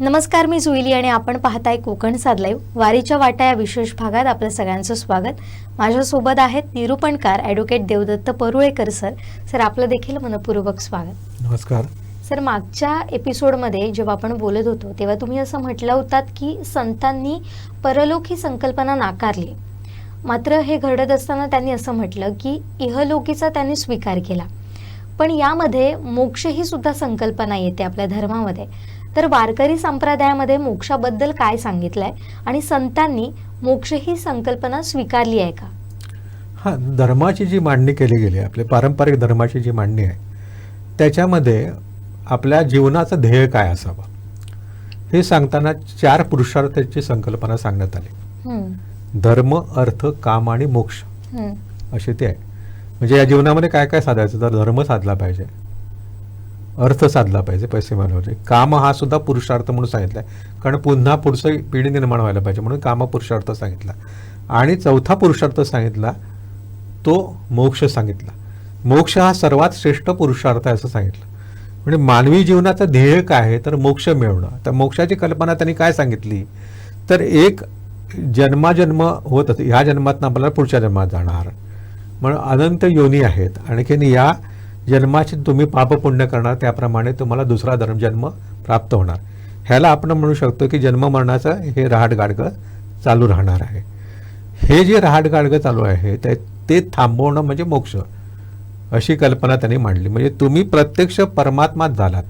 नमस्कार मी जुईली आणि आपण पाहताय कोकण साधलाईव्ह वारीच्या वाटा या विशेष भागात आपलं सगळ्यांचं स्वागत. माझ्यासोबत आहेत निरूपणकार advocate Devdatta Parulekar sir sir आपलं देखील मनपूर्वक स्वागत. नमस्कार. सर मागच्या एपिसोडमध्ये जेव्हा आपण बोलत होतो तेव्हा तुम्ही असं म्हटलं होतात की संतांनी परलोक ही संकल्पना नाकारली. मात्र हे घडत असताना त्यांनी असं म्हटलं की इहलोकीचा त्यांनी स्वीकार केला. पण यामध्ये मोक्ष ही सुद्धा संकल्पना येते आपल्या धर्मामध्ये. तर वारकरी संप्रदायामध्ये मोक्षाबद्दल काय सांगितलंय? आणि संतांनी मोक्ष ही संकल्पना स्वीकारली आहे का? हां धर्माची जी मांडणी केली गेली आहे आपली पारंपरिक धर्माची जी मांडणी आहे त्याच्यामध्ये आपल्या जीवनाचं ध्येय काय असावं? हे सांगताना चार पुरुषार्थाची संकल्पना सांगण्यात आली. धर्म अर्थ काम आणि मोक्ष असे ते आहे. म्हणजे या जीवनामध्ये काय काय साधायचं? तर धर्म साधला पाहिजे. अर्थ साधला पाहिजे पैसे मिळवले काम हा सुद्धा पुरुषार्थ म्हणून सांगितला आहे. कारण पुन्हा पुढचं पिढी निर्माण व्हायला पाहिजे म्हणून काम पुरुषार्थ सांगितला. आणि चौथा पुरुषार्थ सांगितला तो मोक्ष सांगितला. मोक्ष हा सर्वात श्रेष्ठ पुरुषार्थ आहे असं सांगितलं. म्हणजे मानवी जीवनाचं ध्येय काय आहे? तर मोक्ष मिळवणं. तर मोक्षाची कल्पना त्यांनी काय सांगितली? तर एक जन्माजन्म होत असते ह्या जन्मातनं आपल्याला पुढच्या जन्मात जाणार. म्हणून अनंत योनी आहेत. आणखीन या जन्माचे तुम्ही पापपुण्य करणार त्याप्रमाणे तुम्हाला दुसरा धर्म जन्म प्राप्त होणार. ह्याला आपण म्हणू शकतो की जन्म मरणाचं हे रहाटगाडगं चालू राहणार आहे. हे जे रहाटगाडगं चालू आहे ते ते थांबवणं म्हणजे मोक्ष. अशी कल्पना त्यांनी मांडली. म्हणजे तुम्ही प्रत्यक्ष परमात्मात झालात.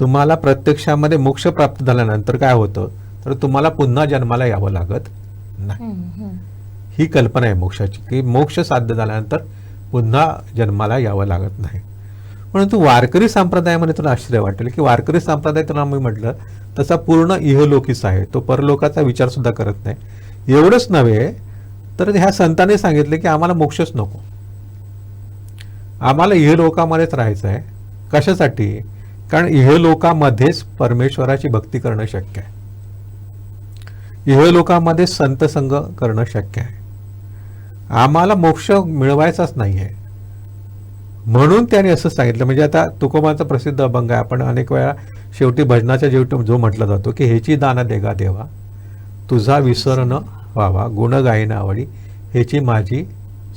तुम्हाला प्रत्यक्षामध्ये मोक्ष प्राप्त झाल्यानंतर काय होतं? तर तुम्हाला पुन्हा जन्माला यावं लागत नाही. ही कल्पना आहे मोक्षाची. की मोक्ष साध्य झाल्यानंतर पुन्हा जन्माला यावं लागत नाही. परंतु वारकरी संप्रदायामध्ये तुला आश्चर्य वाटेल की वारकरी संप्रदाय तुला मी म्हटलं तसा पूर्ण इहलोकीच आहे. तो परलोकाचा विचार सुद्धा करत नाही. एवढंच नव्हे तर ह्या संतांनी सांगितले की आम्हाला मोक्षच नको. आम्हाला इहलोकामध्येच राहायचं आहे. कशासाठी? कारण इहलोकामध्येच परमेश्वराची भक्ती करणं शक्य आहे. इहलोकामध्ये संत संग करणं शक्य आहे. आम्हाला मोक्ष मिळवायचाच नाही आहे म्हणून त्याने असं सांगितलं. म्हणजे आता तुकोबांचा प्रसिद्ध अभंग आहे. आपण अनेक वेळा शेवटी भजनाच्या जेवटी जो म्हटलं जातो की हेची दाना देगा देवा तुझा विसर न व्हावा गुण गायन आवडी हेची माझी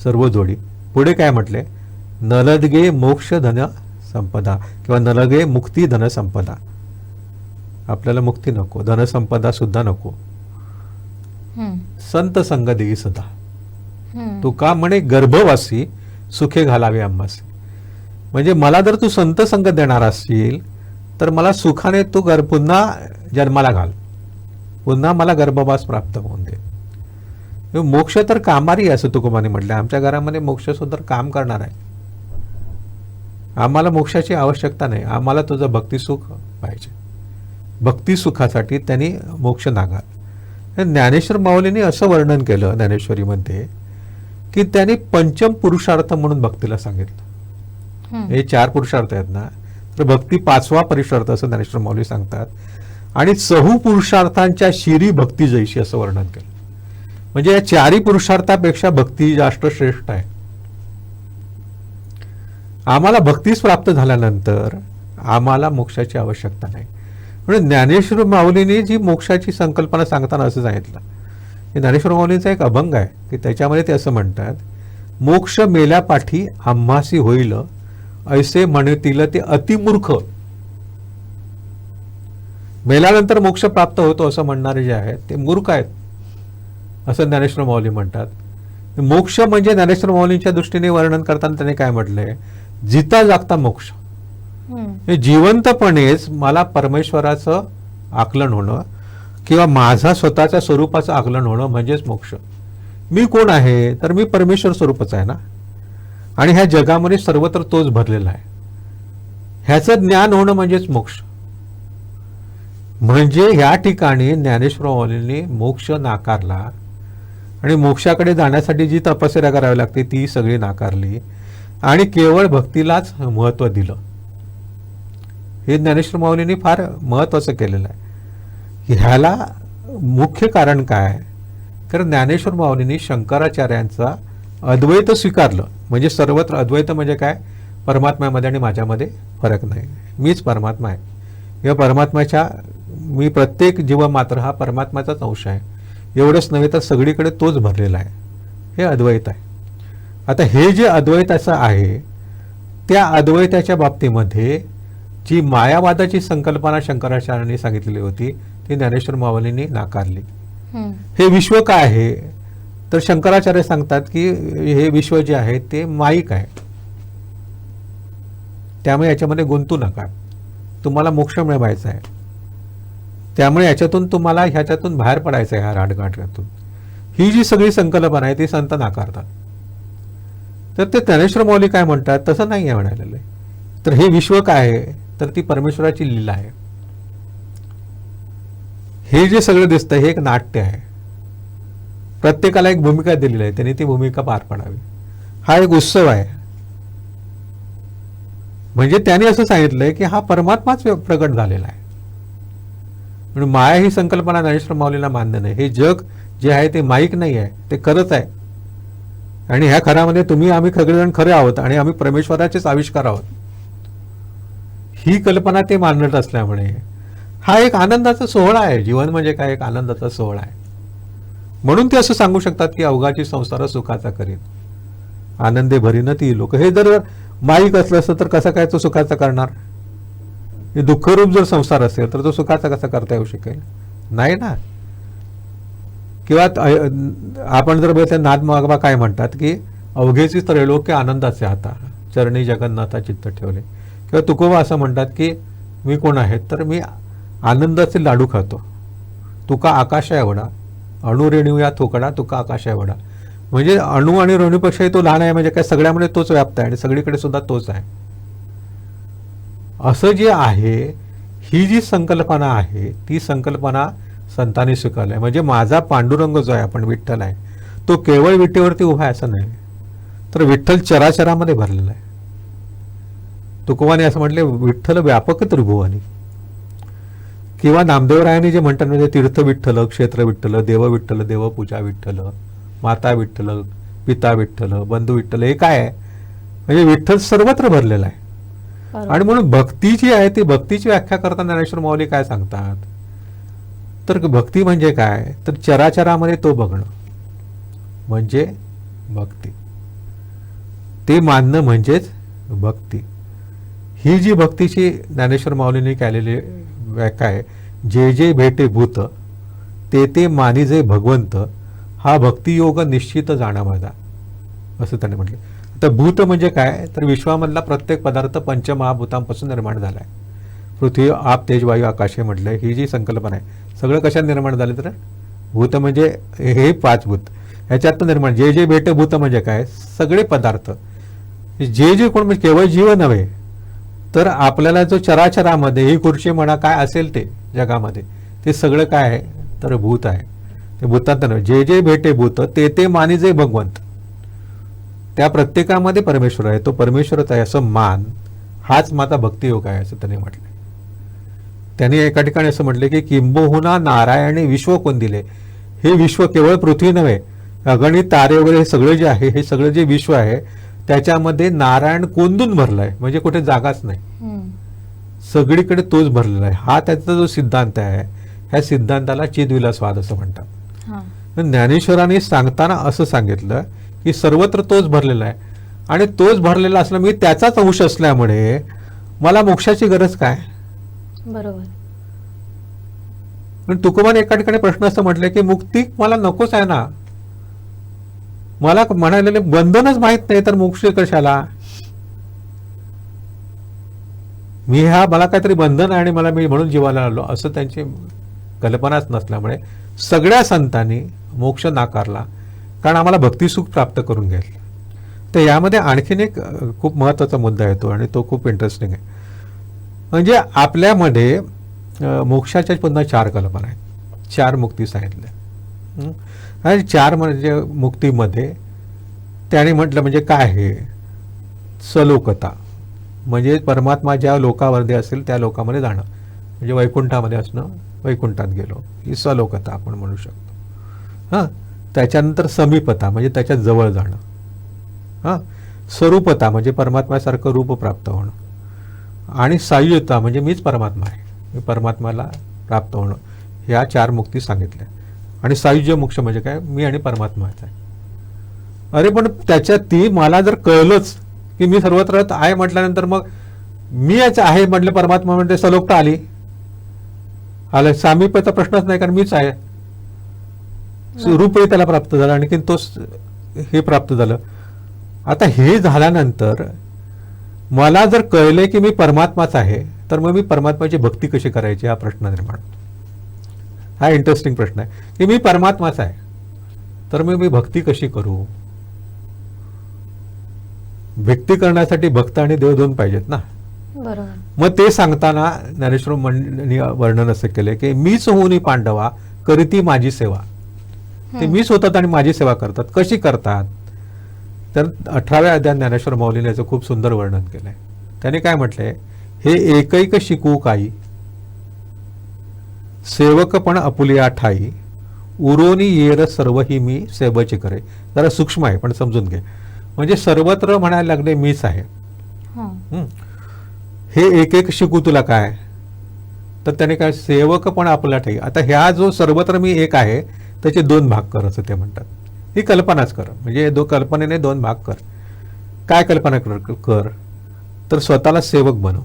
सर्व जोडी. पुढे काय म्हटले? नलदगे मोक्ष धन संपदा किंवा नलगे मुक्ती धन संपदा. आपल्याला मुक्ती नको धनसंपदा सुद्धा नको. संत संग देई सदा. तुका तू का म्हणे गर्भवासी सुखे घालावे आम्हासी. म्हणजे मला जर तू संत संगत देणार असशील तर मला सुखाने तू गर पुन्हा जन्माला घाल. पुन्हा मला गर्भवास प्राप्त होऊन दे. मोक्ष तर कामारी असं तुकोबाने म्हटलं. आमच्या घरामध्ये मोक्ष सुद्धा काम करणार आहे. आम्हाला मोक्षाची आवश्यकता नाही. आम्हाला तुझं भक्तिसुख पाहिजे. भक्तिसुखासाठी त्यांनी मोक्ष नागाल. ज्ञानेश्वर माऊलींनी असं वर्णन केलं ज्ञानेश्वरीमध्ये की त्यांनी पंचम पुरुषार्थ म्हणून भक्तीला सांगितलं. हे चार पुरुषार्थ आहेत ना तर भक्ती पाचवा पुरुषार्थ असं ज्ञानेश्वर माऊली सांगतात. आणि चहू पुरुषार्थांच्या शिरी भक्ती जैशी असं वर्णन केलं. म्हणजे या चारी पुरुषार्थापेक्षा भक्ती जास्त श्रेष्ठ आहे. आम्हाला भक्तीच प्राप्त झाल्यानंतर आम्हाला मोक्षाची आवश्यकता नाही. म्हणून ज्ञानेश्वर माऊलीने जी मोक्षाची संकल्पना सांगताना असं सांगितलं हे ज्ञानेश्वर माऊलींचा एक अभंग आहे की त्याच्यामध्ये ते असं म्हणतात मोक्ष मेल्यापाठी आम्हासी होईल ऐसे म्हणतील ते अतिमूर्ख. मेल्यानंतर मोक्ष प्राप्त होतो असं म्हणणारे जे आहेत ते मूर्ख आहेत असं ज्ञानेश्वर माऊली म्हणतात. मोक्ष म्हणजे ज्ञानेश्वर माऊलींच्या दृष्टीने वर्णन करताना त्याने काय म्हटलंय? जिता जागता मोक्ष. हे जिवंतपणेच मला परमेश्वराचं आकलन होणं किंवा माझा स्वतःच्या स्वरूपाचं आकलन होणं म्हणजेच मोक्ष. मी कोण आहे? तर मी परमेश्वर स्वरूपच आहे ना? आणि ह्या जगामध्ये सर्वत्र तोच भरलेला आहे. ह्याचं ज्ञान होणं म्हणजेच मोक्ष. म्हणजे ह्या ठिकाणी ज्ञानेश्वर माऊलींनी मोक्ष नाकारला. आणि मोक्षाकडे जाण्यासाठी जी तपस्या करावी लागते ती सगळी नाकारली. आणि केवळ भक्तीलाच महत्त्व दिलं. हे ज्ञानेश्वर माऊलींनी फार महत्त्वाचं केलेलं आहे. ह्याला मुख्य कारण काय? तर ज्ञानेश्वर माऊलींनी शंकराचार्यांचा अद्वैत स्वीकारलं. म्हणजे सर्वत्र अद्वैत म्हणजे काय? परमात्म्यामध्ये आणि माझ्यामध्ये फरक नाही. मीच परमात्मा आहे. या परमात्म्याच्या मी प्रत्येक जीव मात्र हा परमात्माचाच अंश आहे. एवढंच नव्हे तर सगळीकडे तोच भरलेला आहे. हे अद्वैत आहे. आता हे जे अद्वैताचं आहे त्या अद्वैताच्या बाबतीमध्ये जी मायावादाची संकल्पना शंकराचार्यांनी सांगितलेली होती ती ज्ञानेश्वर माऊलींनी नाकारली. हे. विश्व काय आहे? तर शंकराचार्य सांगतात की हे विश्व जे आहे ते माईक आहे. त्यामुळे याच्यामध्ये गुंतू नका. तुम्हाला मोक्ष मिळवायचा आहे. त्यामुळे याच्यातून तुम्हाला ह्याच्यातून बाहेर पडायचं आहे ह्या राडगाठातून ही जी सगळी संकल्पना आहे ती संत नाकारतात. तर ते ज्ञानेश्वर मौली काय म्हणतात? तसं नाही आहे म्हणालेलं. तर हे विश्व काय आहे? तर ती परमेश्वराची लीला आहे. हे जे सगळं दिसतं हे एक नाट्य आहे. प्रत्येकाला एक भूमिका दिलेली आहे त्यांनी ती भूमिका पार पाडावी. हा एक उत्सव आहे. म्हणजे त्याने असं सांगितलंय की हा परमात्माच प्रकट झालेला आहे. म्हणून माया ही संकल्पना ज्ञानेश्वर माऊलीला मान्य नाही. हे जग जे आहे ते माईक नाही आहे ते खरंच आहे. आणि ह्या खरामध्ये तुम्ही आम्ही सगळेजण खरे आहोत आणि आम्ही परमेश्वराचेच आविष्कार आहोत. ही कल्पना ते मानत असल्यामुळे हा एक आनंदाचा सोहळा आहे. जीवन म्हणजे काय? एक आनंदाचा सोहळा आहे. म्हणून ते असं सांगू शकतात की अवघाची संसार सुखाचा करीन आनंदे भरीन ती लोक. हे जर माईक असलं असतं तर कसं काय तो सुखाचा करणार? हे दुःखरूप जर संसार असेल तर तो सुखाचा कसा करता येऊ शकेल? नाही ना. किंवा आपण जर बघितलं नाद मागवा काय म्हणतात की अवघेची त्रैलोक्य आनंदाचे आता चरणी जगन्नाथा चित्त ठेवले. किंवा तुकोबा असं म्हणतात की मी कोण आहे? तर मी आनंदाचे लाडू खातो. तुका आकाश आहे एवढा अणू रेणू या थोकडा तुका आकाश आहे एवढा म्हणजे अणु आणि रेणूपेक्षाही तो लहान आहे म्हणजे काय सगळ्यामध्ये तोच व्याप्त आहे आणि सगळीकडे सुद्धा तोच आहे. असं जे आहे ही जी संकल्पना आहे ती संकल्पना संतांनी स्वीकारली आहे. म्हणजे माझा पांडुरंग जो आहे आपण विठ्ठल आहे तो केवळ विठ्ठेवरती उभा आहे असं नाही तर विठ्ठल चराचरामध्ये भरलेला आहे. तुकोबाने असं म्हटले विठ्ठल व्यापक त्रिभुवानी. किंवा नामदेवरायांनी जे म्हणतात म्हणजे तीर्थ विठ्ठल क्षेत्र विठ्ठल देव विठ्ठल देवपूजा विठ्ठल माता विठ्ठल पिता विठ्ठल बंधू विठ्ठल हे काय आहे? म्हणजे विठ्ठल सर्वत्र भरलेला आहे. आणि म्हणून भक्ती जी आहे ती भक्तीची व्याख्या करताना ज्ञानेश्वर माऊली काय सांगतात? तर भक्ती म्हणजे काय? तर चराचरामध्ये तो बघणं म्हणजे भक्ती. ते मानणं म्हणजेच भक्ती. ही जी भक्तीची ज्ञानेश्वर माऊलींनी केलेली व्याख्या आहे जे जे भेटे भूत ते ते मानिजे भगवंत हा भक्तियोग निश्चित जाणं माझा. असं त्याने म्हटलं. तर भूत म्हणजे काय? तर विश्वामधला प्रत्येक पदार्थ पंचमहाभूतांपासून निर्माण झाला आहे पृथ्वी आप तेजवायू आकाशे म्हटलं म्हटलंय ही जी संकल्पना आहे सगळं कशात निर्माण झालं तर? भूत म्हणजे हे पाच भूत. ह्याच्यात निर्माण जे जे भेट भूत म्हणजे काय? सगळे पदार्थ. जे जे कोण म्हणजे केवळ जीव नव्हे तर आपल्याला जो चराचरामध्ये ही खुर्ची म्हणा काय असेल ते जगामध्ये ते सगळं काय आहे? तर भूत आहे. ते भूतात नव्हे जे जे भेटे भूत ते ते मानिजे भगवंत. त्या प्रत्येकामध्ये परमेश्वर आहे. तो परमेश्वरच आहे असं मान. हाच माता भक्तियोग आहे असं त्याने म्हटलं त्यांनी एका ठिकाणी असं म्हटलं की किंबहुना नारायणी विश्व कोण दिले? हे विश्व केवळ पृथ्वी नव्हे. अगणित तारे वगैरे हे सगळं जे आहे हे सगळं जे विश्व आहे त्याच्यामध्ये नारायण कोंदून भरलाय. म्हणजे कुठे जागाच नाही. सगळीकडे तोच भरलेला आहे. हा त्याचा जो सिद्धांत आहे ह्या सिद्धांताला चिदविलासवाद असं म्हणतात. ज्ञानेश्वरांनी सांगताना असं सांगितलं की सर्वत्र तोच भरलेला आहे. आणि तोच भरलेला असला मी त्याचाच अंश असल्यामुळे मला मोक्षाची गरज काय? बरोबर. पण तुकोबाने एका ठिकाणी प्रश्न असं म्हटलं की मुक्ती मला नकोच आहे ना. मला म्हणालेले बंधनच माहीत नाही तर मोक्ष कशाला? मी हा मला काहीतरी बंधन आहे आणि मला मी म्हणून जीवाला आलो. असं त्यांची कल्पनाच नसल्यामुळे सगळ्या संतांनी मोक्ष नाकारला. कारण आम्हाला भक्तिसुख प्राप्त करून घ्यायला तर यामध्ये आणखीन एक खूप महत्त्वाचा मुद्दा येतो आणि तो खूप इंटरेस्टिंग आहे. म्हणजे आपल्यामध्ये मोक्षाच्या पुन्हा चार कल्पना आहेत. चार मुक्ती सांगितल्या. आणि चार म्हणजे मुक्तीमध्ये त्याने म्हटलं म्हणजे काय आहे? सलोकता. म्हणजे परमात्मा ज्या लोकामध्ये असेल त्या लोकामध्ये जाणं. म्हणजे वैकुंठामध्ये असणं वैकुंठात गेलो. ही सलोकता आपण म्हणू शकतो. हां? त्याच्यानंतर समीपता म्हणजे त्याच्याजवळ जाणं. हां? स्वरूपता म्हणजे परमात्म्यासारखं रूप प्राप्त होणं. आणि सायुता म्हणजे मीच परमात्मा आहे. मी परमात्म्याला प्राप्त होणं. ह्या चार मुक्ती सांगितल्या. आणि सायुज्य मोक्ष म्हणजे काय? मी आणि परमात्माच आहे. अरे पण त्याच्यात ती मला जर कळलंच की मी सर्वत्र आहे म्हटल्यानंतर मग मी याच आहे म्हटलं परमात्मा म्हणते सलोकता आली. आलं सामिप्याचा प्रश्नच नाही कारण मीच आहे. रूपही त्याला प्राप्त झालं आणखीन तोच हे प्राप्त झालं. आता हे झाल्यानंतर मला जर कळलंय की मी परमात्माच आहे तर मग मी परमात्माची भक्ती कशी करायची? हा प्रश्न निर्माण होतो. हा इंटरेस्टिंग प्रश्न आहे. की मी परमात्माच आहे. तर मग मी भक्ती कशी करू? भक्ती करण्यासाठी भक्त आणि देव दोन पाहिजेत ना. बरोबर. मग ते सांगताना ज्ञानेश्वर मंडळी वर्णन असं केलंय की मीच होऊन पांडवा करीती माझी सेवा. ते. मीच होतात आणि माझी सेवा करतात. कशी करतात? तर अठराव्या अध्याय ज्ञानेश्वर माऊलीने याचं खूप सुंदर वर्णन केलंय. त्याने काय म्हटलंय? हे एकैक शिकू काही सेवकपण आपुलिया ठाई उरोनी येर सर्व ही मी सेवची करे. जरा सूक्ष्म आहे पण समजून घे. म्हणजे सर्वत्र म्हणायला लागले मीच आहे. हां. हं. हे एक एक शिकू तुला काय? तर त्याने काय सेवक पण आपला ठाई आता ह्या जो सर्वत्र मी एक आहे त्याचे दोन भाग कर असं ते म्हणतात. ही कल्पनाच कर. म्हणजे दो कल्पनेने दोन भाग कर. काय कल्पना कर कर? तर स्वतःला सेवक बनव.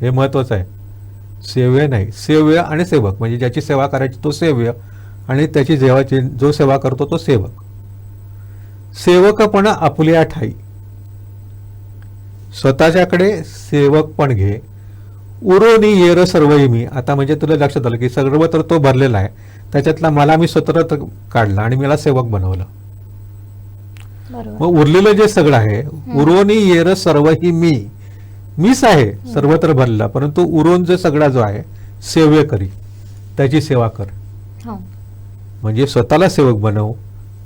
हे महत्वाचं आहे. सेव्य नाही. सेव्य आणि सेवक. म्हणजे ज्याची सेवा करायची तो सेव्य आणि त्याची जेवाची जो सेवा करतो तो सेवक. सेवकपण आपुल्या ठाई. स्वतःच्याकडे सेवक पण घे. उरोनी येर सर्वही मी. आता म्हणजे तुला लक्षात आलं की सर्वत्र तो भरलेला आहे. त्याच्यातला मला मी स्वतंत्र काढला आणि मला सेवक बनवलं. मग उरलेलं जे सगळं आहे उरोनी येर सर्व ही मी. मीच आहे सर्वत्र भरलेला परंतु उरोन जो सगळा जो आहे सेव्य करी. त्याची सेवा कर. हो. म्हणजे स्वतःला सेवक बनव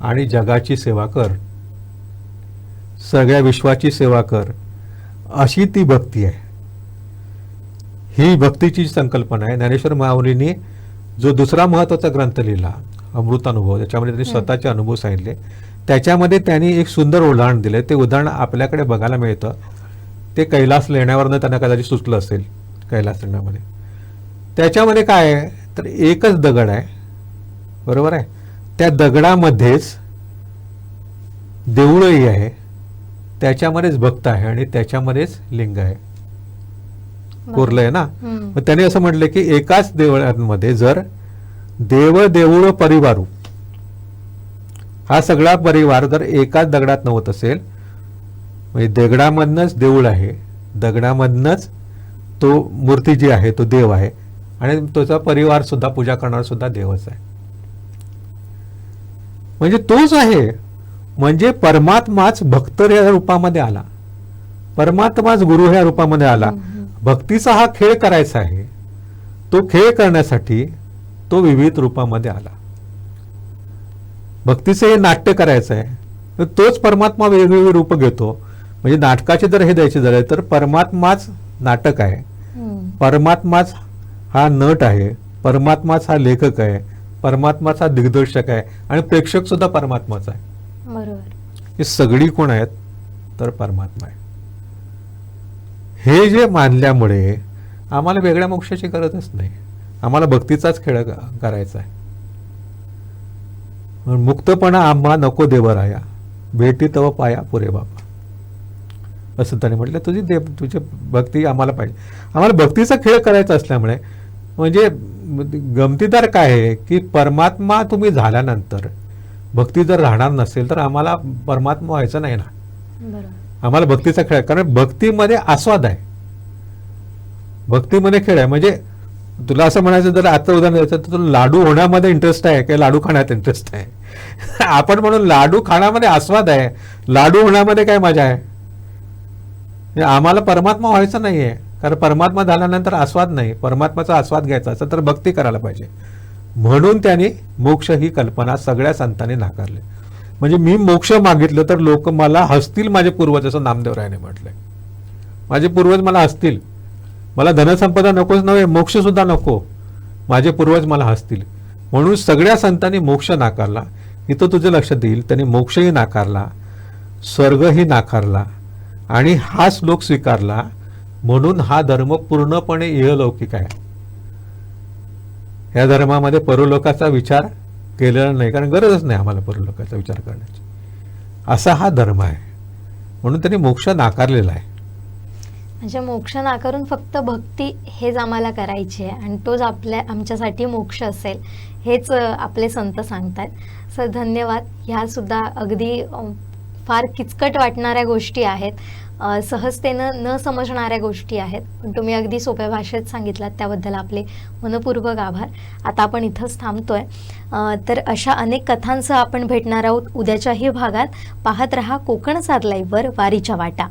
आणि जगाची सेवा कर. सगळ्या विश्वाची सेवा कर. अशी ती भक्ती आहे. ही भक्तीची संकल्पना आहे. ज्ञानेश्वर माऊलींनी जो दुसरा महत्त्वाचा ग्रंथ लिहिला अमृतानुभव त्याच्यामध्ये त्यांनी. स्वतःचे अनुभव सांगितले. त्याच्यामध्ये त्यांनी एक सुंदर उदाहरण दिलं. ते उदाहरण आपल्याकडे बघायला मिळतं. ते कैलास लेण्यावरनं त्यांना कदाचित सुचलं असेल कैलास लेण्यामध्ये. त्याच्यामध्ये काय आहे? तर एकच दगड आहे. बरोबर आहे? त्या दगडामध्येच देऊळही आहे. त्याच्यामध्येच भक्त आहे आणि त्याच्यामध्येच लिंग आहे. कोरलं आहे ना. मग त्याने असं म्हटलं की एकाच देवळांमध्ये जर देव देऊळ परिवारू हा सगळा परिवार जर एकाच दगडात नव्हत असेल म्हणजे दगडामधनच देऊळ आहे. दगडामधनच तो मूर्ती जी आहे तो देव आहे. आणि त्याचा परिवार सुद्धा पूजा करणारा सुद्धा देवच आहे. म्हणजे तोच आहे. म्हणजे परमात्माच भक्त या रूपामध्ये आला. परमात्माच गुरु ह्या रूपामध्ये आला. भक्तीचा हा खेळ करायचा आहे. तो खेळ करण्यासाठी तो विविध रूपामध्ये आला. भक्तीचं हे नाट्य करायचं आहे. तर तोच परमात्मा वेगवेगळी रूप घेतो. म्हणजे नाटकाचे जर हे द्यायचे झाले तर परमात्माच नाटक आहे. परमात्माच हा नट आहे. परमात्माच हा लेखक आहे. परमात्माच हा दिग्दर्शक आहे. आणि प्रेक्षक सुद्धा परमात्माच आहे. बरोबर. ही सगळी कोण आहेत? तर परमात्मा आहे. हे जे मानल्यामुळे आम्हाला वेगळ्या मोक्षाची गरजच नाही. आम्हाला भक्तीचाच खेळ करायचा आहे. मुक्तपणा आम्हा नको देवराया. भेटी तव पाया पुरे बाबा असं त्याने म्हटलं तुझी देव तुझी भक्ती आम्हाला पाहिजे. आम्हाला भक्तीचा खेळ करायचा असल्यामुळे म्हणजे गमतीदार काय आहे की परमात्मा तुम्ही झाल्यानंतर भक्ती जर राहणार नसेल तर आम्हाला परमात्मा व्हायचं नाही ना. आम्हाला भक्तीचा खेळ. कारण भक्तीमध्ये आस्वाद आहे. भक्तीमध्ये खेळ आहे. म्हणजे तुला असं म्हणायचं जर आजचं उदाहरण द्यायचं तर तुला लाडू होण्यामध्ये इंटरेस्ट आहे की लाडू खाण्यात इंटरेस्ट आहे? आपण म्हणून लाडू खाण्यामध्ये आस्वाद आहे. लाडू होण्यामध्ये काय मजा आहे? म्हणजे आम्हाला परमात्मा व्हायचं नाहीये. कारण परमात्मा झाल्यानंतर आस्वाद नाही. परमात्माचा आस्वाद घ्यायचा असं तर भक्ती करायला पाहिजे. म्हणून त्यांनी मोक्ष ही कल्पना सगळ्या संतांनी नाकारली. म्हणजे मी मोक्ष मागितलं तर लोक मला हसतील माझे पूर्वज असं नामदेवरायाने म्हटलंय. माझे पूर्वज मला हसतील. मला धनसंपदा नकोच नव्हे मोक्षसुद्धा नको. माझे पूर्वज मला हसतील. म्हणून सगळ्या संतांनी मोक्ष नाकारला. इथं तुझं लक्ष देईल. त्यांनी मोक्षही नाकारला. स्वर्गही नाकारला. आणि हा श्लोक स्वीकारला म्हणून हा धर्म पूर्णपणे इहलौकिक आहे. या धर्मामध्ये परलोकाचा विचार केलेला नाही कारण गरजच नाही आम्हाला परलोकाचा विचार करण्याची. असा हा धर्म आहे. म्हणून त्यांनी मोक्ष नाकारलेला आहे. म्हणजे मोक्ष नाकारून फक्त भक्ती हेच आम्हाला करायची आहे आणि तोच आपल्या आमच्यासाठी मोक्ष असेल हेच आपले संत सांगतात. सर धन्यवाद. ह्या सुद्धा अगदी फार किचकट वाटणाऱ्या गोष्टी आहेत. सहजतेनं न समजणाऱ्या गोष्टी आहेत. पण तुम्ही अगदी सोप्या भाषेत सांगितलात त्याबद्दल आपले मनपूर्वक आभार. आता आपण इथंच थांबतोय. तर अशा अनेक कथांसह आपण भेटणार आहोत उद्याच्याही भागात. पाहत रहा कोकण सात लाईव्हवर वारीच्या वाटा.